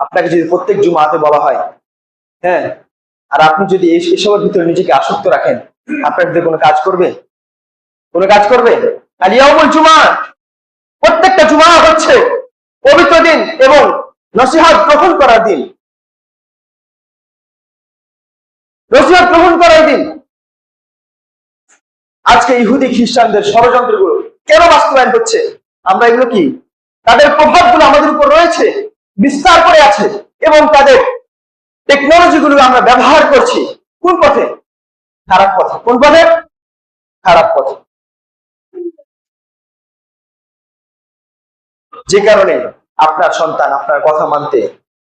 আপনাকে যদি প্রত্যেক জুমাতে বলা হয় হ্যাঁ আর আপনি যদি এসবের ভিতরে নিজেকে আসক্ত রাখেন, আপনার ভিতরে কোনো কাজ করবে? কোনো কাজ করবে? আর ইয়ামুল জুমা, প্রত্যেকটা জুমা হচ্ছে পবিত্র দিন এবং নসিহাত গ্রহণ করার দিন। নসিহাত গ্রহণ করার দিন। আজকে ইহুদি খ্রিস্টানদের ষড়যন্ত্রগুলো কেন বাস্তবায়ন হচ্ছে? আমরা এগুলো কি? তাদের প্রভাবগুলো আমাদের উপর রয়েছে? বিস্তার করে আছে এবং তাদের টেকনোলজি গুলো আমরা ব্যবহার করছি। কোন পথে? খারাপ পথে। কোন পথে? খারাপ পথে। যে কারণে আপনার সন্তান আপনার কথা মানতে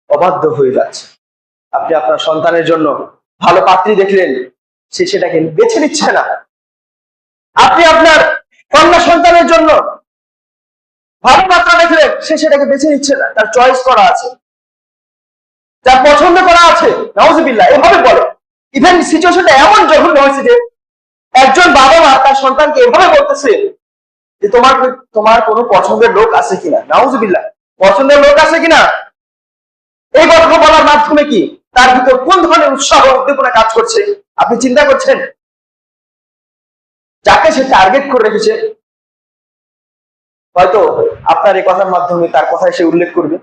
অবাধ্য হয়ে যাচ্ছে। আপনি আপনার সন্তানের জন্য ভালো পাত্রী দেখলেন, সে সেটাকে বেছে নিচ্ছে না। আপনি আপনার কন্যা সন্তানের জন্য ভালো সে সেটাকে বেছে নিচ্ছে না। তার চয়েস করা আছে। যার পছন্দ করা আছে নওয়াজবিল্লাহ এভাবে বলে। ইভেন সিচুয়েশনটা এমন জঘন্য হয়েছে যে, একজন বাবা মা তার সন্তানকে এভাবে বলতেছে যে, তোমার তোমার কোনো পছন্দের লোক আছে কিনা? নাউজুবিল্লাহ, পছন্দের লোক আছে কিনা? এই কথা বলার মাধ্যমে কি? তার ভিতর কোন ধরনের উৎসাহ, উদ্দীপনা কাজ করছে? আপনি চিন্তা করছেন? যাকে সে টার্গেট করে রেখেছে হয়তো আপনার এই কথার মাধ্যমে তার কথায় সে উল্লেখ করবে।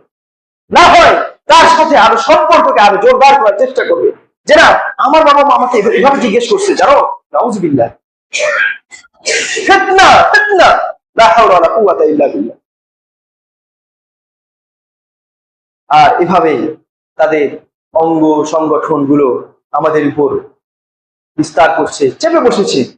না হয় তার সাথে আরও সম্পর্ককে আরও জোরদার করার চেষ্টা করবে। যে না আমার বাবা মা আমাকে এভাবে- এভাবে জিজ্ঞেস করছে, জানো? নাউজুবিল্লাহ। ফিতনা ফিতনা। লা হাওলা ওয়ালা কুওয়াতা ইল্লা বিল্লাহ। আর এভাবেই তাদের অঙ্গ সংগঠনগুলো আমাদের উপর বিস্তার করছে, চেপে বসেছে।